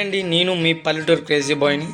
Hi అండి నేను మీ పల్లెటూరు క్రేజీ బాయ్ని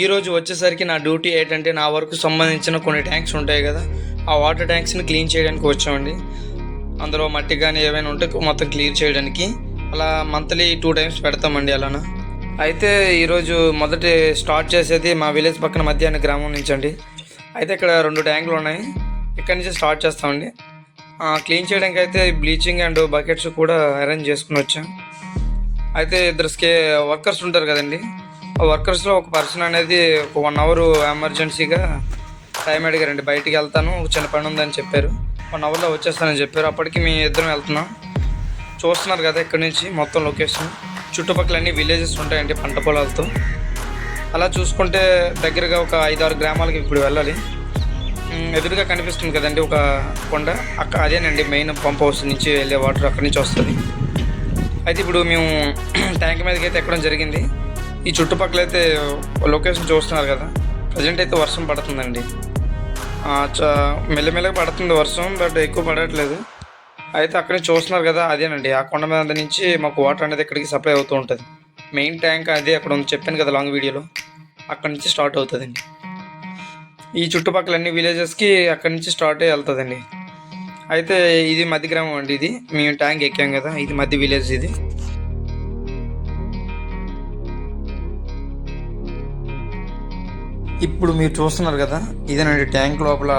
ఈరోజు వచ్చేసరికి నా డ్యూటీ ఏంటంటే నా వరకు సంబంధించిన కొన్ని ట్యాంక్స్ ఉంటాయి కదా ఆ వాటర్ ట్యాంక్స్ని క్లీన్ చేయడానికి వచ్చామండి. అందులో మట్టి కానీ ఏమైనా ఉంటే మొత్తం క్లియర్ చేయడానికి. అలా మంత్లీ టూ టైమ్స్ పెడతామండి అలానా. అయితే ఈరోజు మొదటి స్టార్ట్ చేసేది మా విలేజ్ పక్కన మధ్యాహ్న గ్రామం నుంచి అండి. అయితే ఇక్కడ రెండు ట్యాంకులు ఉన్నాయి. ఇక్కడ నుంచి స్టార్ట్ చేస్తామండి. క్లీన్ చేయడానికి అయితే బ్లీచింగ్ అండ్ బకెట్స్ కూడా అరేంజ్ చేసుకుని వచ్చాం. అయితే ఇద్దరు స్కే వర్కర్స్ ఉంటారు కదండి. ఆ వర్కర్స్లో ఒక పర్సన్ అనేది ఒక వన్ అవర్ ఎమర్జెన్సీగా టైం అడిగారండి. బయటికి వెళ్తాను ఒక చిన్న పని ఉందని చెప్పారు. వన్ అవర్లో వచ్చేస్తానని చెప్పారు. అప్పటికి మేము ఇద్దరం వెళ్తున్నాం. చూస్తున్నారు కదా ఇక్కడ నుంచి మొత్తం లొకేషన్. చుట్టుపక్కల అన్ని విలేజెస్ ఉంటాయండి పంట పొలాలతో. అలా చూసుకుంటే దగ్గరగా ఒక ఐదారు గ్రామాలకి ఇప్పుడు వెళ్ళాలి. ఎదురుగా కనిపిస్తుంది కదండి ఒక కొండ. అక్కడ అదేనండి మెయిన్ పంప్ హౌస్ నుంచి వెళ్ళే వాటర్ అక్కడి నుంచి వస్తుంది. అయితే ఇప్పుడు మేము ట్యాంక్ మీదకి అయితే ఎక్కడం జరిగింది. ఈ చుట్టుపక్కల అయితే లొకేషన్ చూస్తున్నారు కదా. ప్రజెంట్ అయితే వర్షం పడుతుందండి. మెల్లమెల్లగా పడుతుంది వర్షం బట్ ఎక్కువ పడట్లేదు. అయితే అక్కడే చూస్తున్నారు కదా అదేనండి. ఆ కొండ మీద నుంచి మాకు వాటర్ అనేది ఇక్కడికి సప్లై అవుతూ ఉంటుంది. మెయిన్ ట్యాంక్ అదే అక్కడ ఉంది. చెప్పాను కదా లాంగ్ వీడియోలో. అక్కడి నుంచి స్టార్ట్ అవుతుందండి. ఈ చుట్టుపక్కల అన్ని విలేజెస్కి అక్కడి నుంచి స్టార్ట్ అయ్యి వెళ్తుందండి. అయితే ఇది మధ్య గ్రామం అండి ఇది. మేము ట్యాంక్ ఎక్కాం కదా ఇది మధ్య విలేజ్ ఇది. ఇప్పుడు మీరు చూస్తున్నారు కదా ఇదేనండి ట్యాంక్ లోపల.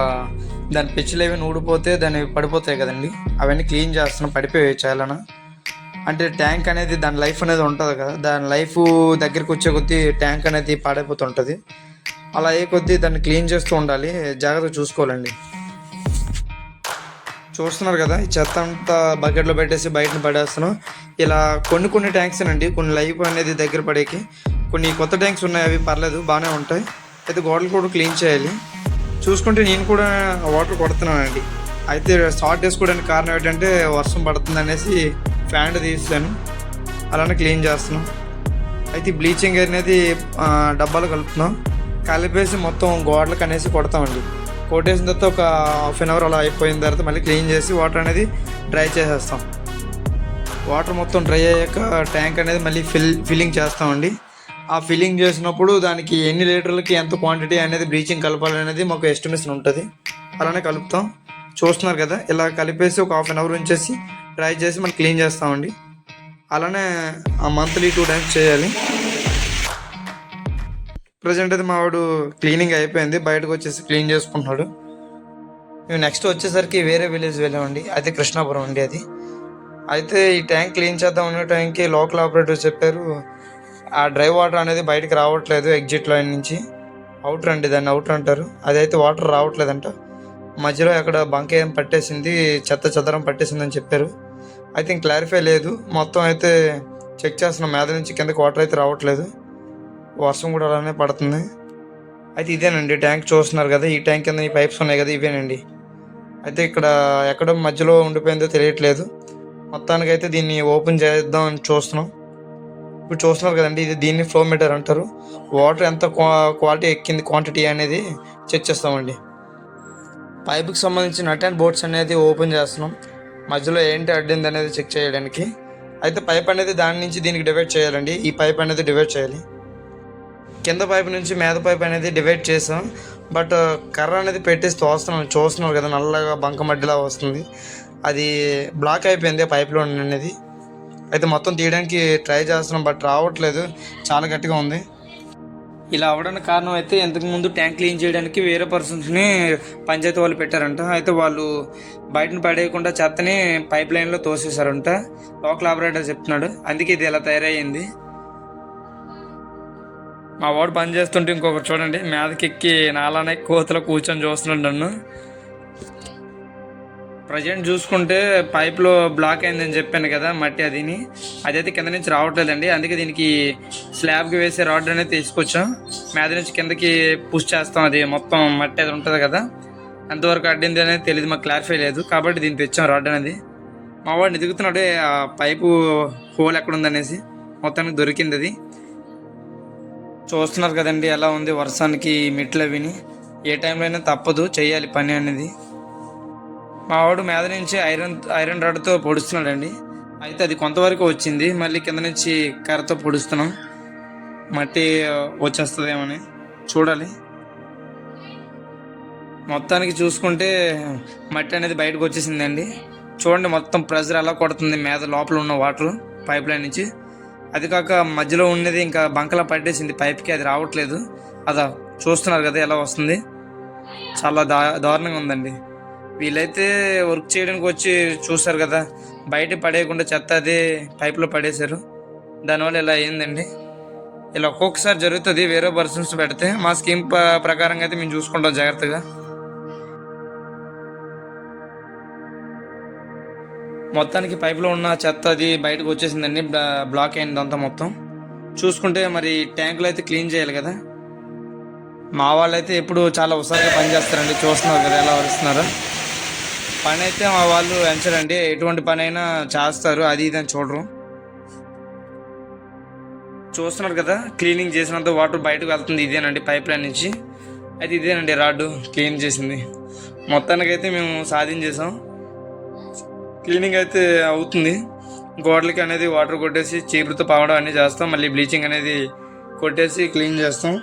దాని పెచ్చులు ఏమైనా ఊడిపోతే దాన్ని పడిపోతాయి కదండి. అవన్నీ క్లీన్ చేస్తున్నాం పడిపోయాయి చాలా అంటే ట్యాంక్ అనేది దాని లైఫ్ అనేది ఉంటుంది కదా దాని లైఫ్ దగ్గరికి వచ్చే కొద్దీ ట్యాంక్ అనేది పాడైపోతుంటుంది. అలా అయ్యే కొద్దీ దాన్ని క్లీన్ చేస్తూ ఉండాలి జాగ్రత్తగా చూసుకోవాలండి. చూస్తున్నారు కదా ఈ చెత్త అంతా బకెట్లో పెట్టేసి బయటను పడేస్తున్నాం. ఇలా కొన్ని కొన్ని ట్యాంక్స్ అండి కొన్ని లైఫ్ అనేది దగ్గర పడేకి. కొన్ని కొత్త ట్యాంక్స్ ఉన్నాయి అవి పర్లేదు బాగానే ఉంటాయి. అయితే గోడలు కూడా క్లీన్ చేయాలి. చూసుకుంటే నేను కూడా వాటర్ కొడుతున్నానండి. అయితే షార్ట్ వేసుకోవడానికి కారణం ఏంటంటే వర్షం పడుతుంది అనేసి ఫ్యాన్ తీసాను. అలానే క్లీన్ చేస్తున్నాం. అయితే బ్లీచింగ్ అనేది డబ్బాలు కలుపుతున్నాం. కలిపేసి మొత్తం గోడలకు అనేసి కొడతామండి. కొట్టేసిన తర్వాత ఒక హాఫ్ అన్ అవర్ అలా అయిపోయిన తర్వాత మళ్ళీ క్లీన్ చేసి వాటర్ అనేది డ్రై చేసేస్తాం. వాటర్ మొత్తం డ్రై అయ్యాక ట్యాంక్ అనేది మళ్ళీ ఫిల్ ఫిల్లింగ్ చేస్తామండి. ఆ ఫిల్లింగ్ చేసినప్పుడు దానికి ఎన్ని లీటర్లకి ఎంత క్వాంటిటీ అనేది బ్లీచింగ్ కలపాలనేది మాకు ఎస్టిమేషన్ ఉంటుంది. అలానే కలుపుతాం. చూస్తున్నారు కదా ఇలా కలిపేసి ఒక హాఫ్ అన్ అవర్ ఉంచేసి డ్రై చేసి మనం క్లీన్ చేస్తామండి. అలానే ఆ మంత్లీ టూ టైమ్స్ చేయాలి. ప్రజెంట్ అయితే మావాడు క్లీనింగ్ అయిపోయింది. బయటకు వచ్చేసి క్లీన్ చేసుకుంటున్నాడు. మేము నెక్స్ట్ వచ్చేసరికి వేరే విలేజ్ వెళ్ళామండి. అయితే కృష్ణాపురం అండి అది. అయితే ఈ ట్యాంక్ క్లీన్ చేద్దాం అనే టైంకి లోకల్ ఆపరేటర్ చెప్పారు ఆ డ్రై వాటర్ అనేది బయటకు రావట్లేదు ఎగ్జిట్ లైన్ నుంచి. అవుటర్ అండి దాన్ని అవుటర్ అంటారు. అదైతే వాటర్ రావట్లేదంట. మధ్యలో అక్కడ బంక ఏం పట్టేసింది చెత్త చెదరం పట్టేసిందని చెప్పారు. అయితే థింక్ క్లారిఫై లేదు. మొత్తం అయితే చెక్ చేస్తున్నాం మీద నుంచి కిందకి వాటర్ అయితే రావట్లేదు. వర్షం కూడా అలానే పడుతుంది. అయితే ఇదేనండి ట్యాంక్ చూస్తున్నారు కదా ఈ ట్యాంక్ కింద ఈ పైప్స్ ఉన్నాయి కదా ఇవేనండి. అయితే ఇక్కడ ఎక్కడో మధ్యలో ఉండిపోయిందో తెలియట్లేదు. మొత్తానికి అయితే దీన్ని ఓపెన్ చేద్దాం అని చూస్తున్నాం. ఇప్పుడు చూస్తున్నారు కదండి ఇది దీన్ని ఫ్లో మీటర్ అంటారు. వాటర్ ఎంత క్వాలిటీ ఎక్కింది క్వాంటిటీ అనేది చెక్ చేస్తామండి. పైప్కి సంబంధించిన నట్ అండ్ బోర్డ్స్ అనేది ఓపెన్ చేస్తున్నాం. మధ్యలో ఏంటి అడ్డింది అనేది చెక్ చేయడానికి. అయితే పైప్ అనేది దాని నుంచి దీనికి డివైడ్ చేయాలండి. ఈ పైప్ అనేది డివైడ్ చేయాలి. కింద పైపు నుంచి మీద పైప్ అనేది డివైడ్ చేసాం. బట్ uh, కర్ర అనేది పెట్టేసి తోస్తున్నాం. చూస్తున్నాం కదా నల్లగా బంక మడ్డిలా వస్తుంది. అది బ్లాక్ అయిపోయింది ఆ పైప్లో అనేది. అయితే మొత్తం తీయడానికి ట్రై చేస్తున్నాం బట్ రావట్లేదు. చాలా గట్టిగా ఉంది. ఇలా అవ్వడానికి కారణం అయితే ఇంతకుముందు ట్యాంక్ క్లీన్ చేయడానికి వేరే పర్సన్స్ని పంచాయతీ వాళ్ళు పెట్టారంట. అయితే వాళ్ళు బయటను పడేయకుండా చెత్తని పైప్ లైన్లో తోసేశారంట. లోకల్ ఆపరేటర్ చెప్తున్నాడు. అందుకే ఇది ఇలా తయారయ్యింది. మా వాడు పని చేస్తుంటే ఇంకొకరు చూడండి మీదకెక్కి నాలానే కోతలో కూర్చొని చూస్తున్నాడు నన్ను. ప్రజెంట్ చూసుకుంటే పైప్లో బ్లాక్ అయిందని చెప్పాను కదా మట్టి అదిని అదైతే కింద నుంచి రావట్లేదండి అందుకే దీనికి స్లాబ్కి వేసే రాడ్ అనేది తీసుకొచ్చాం. మీద నుంచి కిందకి పుష్ చేస్తాం అది మొత్తం మట్టి అది ఉంటుంది కదా. ఎంతవరకు అడ్డింది అనేది తెలియదు మాకు క్లారిఫై లేదు. కాబట్టి దీన్ని తెచ్చాం రాడ్ అనేది. మా వాడిని ఎదుగుతున్నాడు ఆ పైపు హోల్ ఎక్కడ ఉందనేసి. మొత్తానికి దొరికింది అది. చూస్తున్నారు కదండి ఎలా ఉంది వర్షానికి మెట్లు అవిని ఏ టైంలో అయినా తప్పదు చేయాలి పని అనేది. మా వాడు మీద నుంచి ఐరన్ ఐరన్ రాడ్తో పొడుస్తున్నాడండి. అయితే అది కొంతవరకు వచ్చింది మళ్ళీ కింద నుంచి కర్రతో పొడుస్తున్నాం. మట్టి వచ్చేస్తుందేమని చూడాలి. మొత్తానికి చూసుకుంటే మట్టి అనేది బయటకు వచ్చేసిందండి. చూడండి మొత్తం ప్రెజర్ ఎలా కొడుతుంది మీద లోపల ఉన్న వాటర్ పైప్ లైన్ నుంచి. అది కాక మధ్యలో ఉన్నది ఇంకా బంకలా పట్టేసింది. పైప్కి అది రావట్లేదు. అదా చూస్తున్నారు కదా ఎలా వస్తుంది. చాలా దా దారుణంగా ఉందండి. వీళ్ళైతే వర్క్ చేయడానికి వచ్చి చూస్తారు కదా. బయట పడేయకుండా చెత్త అది పైప్లో పడేశారు. దానివల్ల ఇలా అయిందండి. ఇలా ఒక్కొక్కసారి జరుగుతుంది. వేరే పర్సన్స్ పెడితే మా స్కీమ్ ప్రకారంగా అయితే మేము చూసుకుంటాం జాగ్రత్తగా. మొత్తానికి పైప్లో ఉన్న చెత్త అది బయటకు వచ్చేసిందండి. బ్లా- బ్లాక్ అయింది అంతా మొత్తం. చూసుకుంటే మరి ట్యాంకులు అయితే క్లీన్ చేయాలి కదా. మా వాళ్ళు అయితే ఎప్పుడు చాలా హుషారుగా పని చేస్తారండి చూస్తున్నారు కదా ఎలా వరుస్తున్నారు. పని అయితే మా వాళ్ళు ఎంచరండి. ఎటువంటి పని అయినా చేస్తారు. అది ఇది అని చూడరు. చూస్తున్నారు కదా క్లీనింగ్ చేసినంత వాటర్ బయటకు వెళ్తుంది ఇదేనండి పైప్ లైన్ నుంచి. అయితే ఇదేనండి రాడ్డు క్లీన్ చేసింది. మొత్తానికైతే మేము సాధించేసాం క్లీనింగ్ అయితే అవుతుంది. గోడలకి అనేది వాటర్ కొట్టేసి చీపురుతో పావడం అన్నీ చేస్తాం. మళ్ళీ బ్లీచింగ్ అనేది కొట్టేసి క్లీన్ చేస్తాం.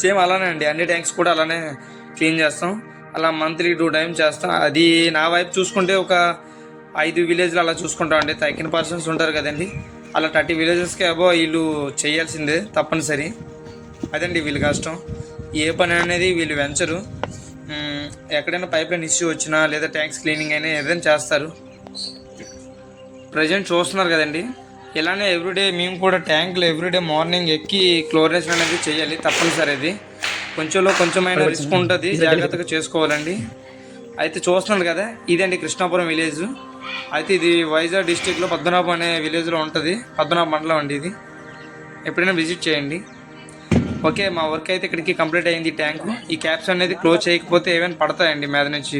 సేమ్ అలానే అండి. అన్ని ట్యాంక్స్ కూడా అలానే క్లీన్ చేస్తాం. అలా మంత్లీ టూ టైమ్స్ చేస్తాం. అది నా వైపు చూసుకుంటే ఒక ఐదు విలేజ్లు అలా చూసుకుంటాం అండి. తగ్గిన పర్సన్స్ ఉంటారు కదండి. అలా థర్టీ విలేజెస్కి అబో వీళ్ళు చేయాల్సిందే తప్పనిసరి. అదండి వీళ్ళ కష్టం. ఏ పని అనేది వీళ్ళు వెంచరు. ఎక్కడైనా పైప్ లైన్ ఇష్యూ వచ్చినా లేదా ట్యాంక్స్ క్లీనింగ్ అయినా ఏదైనా చేస్తారు. ప్రజెంట్ చూస్తున్నారు కదండి. ఇలానే ఎవ్రీడే మేము కూడా ట్యాంకులు ఎవ్రీడే మార్నింగ్ ఎక్కి క్లోరినేషన్ అనేది చేయాలి తప్పనిసరి అది. కొంచెంలో కొంచెమైనా రిస్క్ ఉంటుంది జాగ్రత్తగా చేసుకోవాలండి. అయితే చూస్తున్నారు కదా ఇదండి కృష్ణాపురం విలేజ్ అయితే ఇది వైజాగ్ డిస్టిక్లో పద్మనాభం అనే విలేజ్లో ఉంటుంది పద్మనాభ మండలం అండి ఇది. ఎప్పుడైనా విజిట్ చేయండి. ఓకే మా వర్క్ అయితే ఇక్కడికి కంప్లీట్ అయింది ట్యాంకు. ఈ క్యాప్స్ అనేది క్లోజ్ చేయకపోతే ఏమైనా పడతాయండి మీద నుంచి.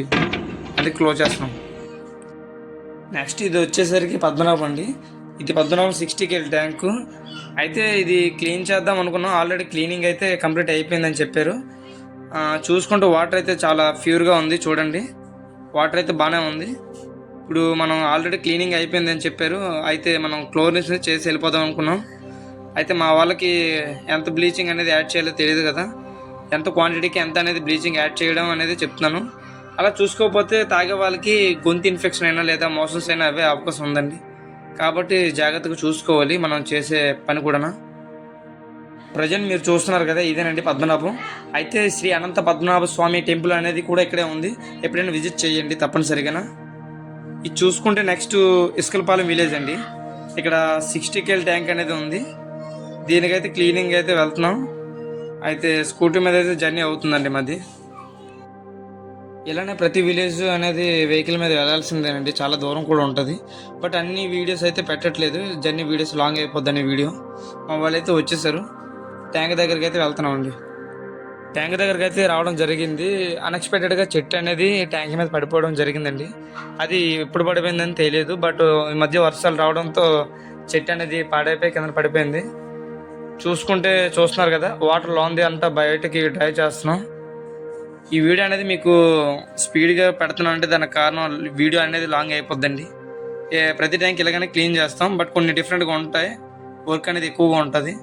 అది క్లోజ్ చేస్తున్నాం. నెక్స్ట్ ఇది వచ్చేసరికి పద్మనాభం అండి. ఇది పద్మనాభం సిక్స్టీ కేల్ ట్యాంకు. అయితే ఇది క్లీన్ చేద్దాం అనుకున్నాం. ఆల్రెడీ క్లీనింగ్ అయితే కంప్లీట్ అయిపోయిందని చెప్పారు. చూసుకుంటూ వాటర్ అయితే చాలా ప్యూర్గా ఉంది చూడండి. వాటర్ అయితే బాగానే ఉంది. ఇప్పుడు మనం ఆల్రెడీ క్లీనింగ్ అయిపోయిందని చెప్పారు. అయితే మనం క్లోరినేషన్ చేసి వెళ్ళిపోదాం అనుకున్నాం. అయితే మా వాళ్ళకి ఎంత బ్లీచింగ్ అనేది యాడ్ చేయాలో తెలియదు కదా. ఎంత క్వాంటిటీకి ఎంత అనేది బ్లీచింగ్ యాడ్ చేయడం అనేది చెప్తున్నాను. అలా చూసుకోకపోతే తాగే వాళ్ళకి గొంతు ఇన్ఫెక్షన్ అయినా లేదా మోషన్స్ అయినా అవే అవకాశం ఉందండి. కాబట్టి జాగ్రత్తగా చూసుకోవాలి మనం చేసే పని కూడా ప్రజెంట్ మీరు చూస్తున్నారు కదా ఇదేనండి పద్మనాభం. అయితే శ్రీ అనంత పద్మనాభ స్వామి టెంపుల్ అనేది కూడా ఇక్కడే ఉంది. ఎప్పుడైనా విజిట్ చేయండి తప్పనిసరిగా ఇది చూసుకుంటే నెక్స్ట్ ఇస్కల్పాలెం విలేజ్ అండి. ఇక్కడ సిక్స్టీ కేల్ ట్యాంక్ అనేది ఉంది. దీనికైతే క్లీనింగ్ అయితే వెళ్తున్నాం. అయితే స్కూటీ మీద అయితే జర్నీ అవుతుందండి మాది. ఇలానే ప్రతి విలేజ్ అనేది వెహికల్ మీద వెళ్ళాల్సిందేనండి చాలా దూరం కూడా ఉంటుంది. బట్ అన్ని వీడియోస్ అయితే పెట్టట్లేదు. జర్నీ వీడియోస్ లాంగ్ అయిపోద్దని వీడియో మా వాళ్ళు అయితే వచ్చేసారు. ట్యాంక్ దగ్గరికి అయితే వెళ్తున్నామండి. ట్యాంక్ దగ్గరికి అయితే రావడం జరిగింది. అన్ఎక్స్పెక్టెడ్గా చెట్టు అనేది ట్యాంక్ మీద పడిపోవడం జరిగిందండి. అది ఎప్పుడు పడిపోయిందని తెలియదు. బట్ ఈ మధ్య వర్షాలు రావడంతో చెట్టు అనేది పాడైపోయి కింద పడిపోయింది. చూసుకుంటే చూస్తున్నారు కదా వాటర్ లోంది అంతా బయటకి డ్రై చేస్తున్నాం. ఈ వీడియో అనేది మీకు స్పీడ్గా పెడుతున్నాం అంటే దానికి కారణం వీడియో అనేది లాంగ్ అయిపోద్దండి. ఏ ప్రతి ట్యాంక్ ఇలాగనే క్లీన్ చేస్తాం బట్ కొన్ని డిఫరెంట్గా ఉంటాయి. వర్క్ అనేది ఎక్కువగా ఉంటుంది.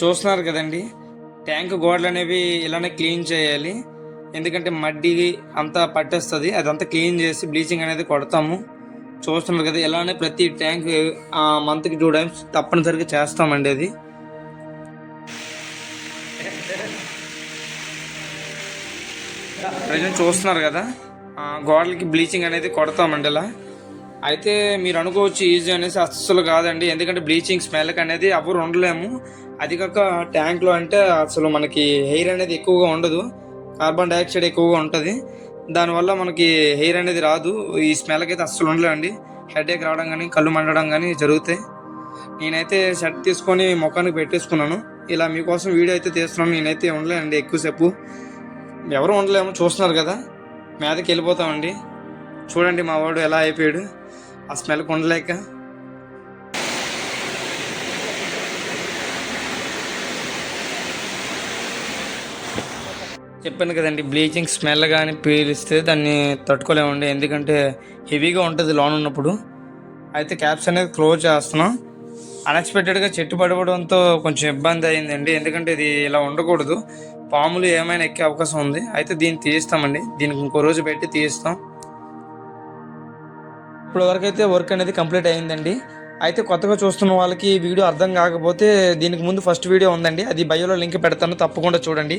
చూస్తున్నారు కదండి ట్యాంక్ గోడలు అనేవి ఇలానే క్లీన్ చేయాలి. ఎందుకంటే మడ్డి అంతా పట్టేస్తుంది అదంతా క్లీన్ చేసి బ్లీచింగ్ అనేది కొడతాము. చూస్తున్నారు కదా ఇలానే ప్రతి ట్యాంక్ మంత్కి టూ టైమ్స్ తప్పనిసరిగా చేస్తామండి అది. ప్రజెంట్ చూస్తున్నారు కదా గోడలకి బ్లీచింగ్ అనేది కొడతామండి ఇలా. అయితే మీరు అనుకోవచ్చు ఈజీ అనేసి అస్సలు కాదండి ఎందుకంటే బ్లీచింగ్ స్మెల్కి అనేది ఎవరు ఉండలేము. అది కాక ట్యాంక్లో అంటే అసలు మనకి హెయిర్ అనేది ఎక్కువగా ఉండదు. కార్బన్ డైఆక్సైడ్ ఎక్కువగా ఉంటుంది. దానివల్ల మనకి హెయిర్ అనేది రాదు. ఈ స్మెల్కి అయితే అస్సలు ఉండలేండి హెడేక్ రావడం కానీ కళ్ళు మండడం కానీ జరుగుతాయి. నేనైతే షర్ట్ తీసుకొని ముఖానికి పెట్టేసుకున్నాను. ఇలా మీకోసం వీడియో అయితే తీస్తున్నాను. నేనైతే ఉండలేనండి ఎక్కువసేపు. ఎవరు ఉండలేము చూస్తున్నారు కదా. మీదకి వెళ్ళిపోతామండి చూడండి మా వాడు ఎలా అయిపోయాడు. ఆ స్మెల్కి ఉండలేక. చెప్పాను కదండి బ్లీచింగ్ స్మెల్ కానీ పీలిస్తే దాన్ని తట్టుకోలేమండి. ఎందుకంటే హెవీగా ఉంటుంది లోన్ ఉన్నప్పుడు. అయితే క్యాప్స్ అనేది క్లోజ్ చేస్తున్నాం. అన్ఎక్స్పెక్టెడ్గా చెట్టు పడిపోవడంతో కొంచెం ఇబ్బంది అయిందండి. ఎందుకంటే ఇది ఇలా ఉండకూడదు. పాములు ఏమైనా ఎక్కే అవకాశం ఉంది. అయితే దీన్ని తీయిస్తామండి దీనికి ఇంకో రోజు పెట్టి తీయిస్తాం ఇప్పుడు వరకు అయితే వర్క్ అనేది కంప్లీట్ అయిందండి. అయితే కొత్తగా చూస్తున్న వాళ్ళకి వీడియో అర్థం కాకపోతే దీనికి ముందు ఫస్ట్ వీడియో ఉందండి. అది బయోలో లింక్ పెడతాను. తప్పకుండా చూడండి.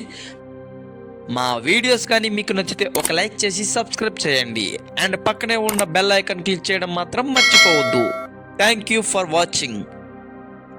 మా వీడియోస్ కానీ మీకు నచ్చితే ఒక లైక్ చేసి సబ్స్క్రైబ్ చేయండి. అండ్ పక్కనే ఉన్న బెల్ ఐకాన్ క్లిక్ చేయడం మాత్రం మర్చిపోవద్దు. Thank you for watching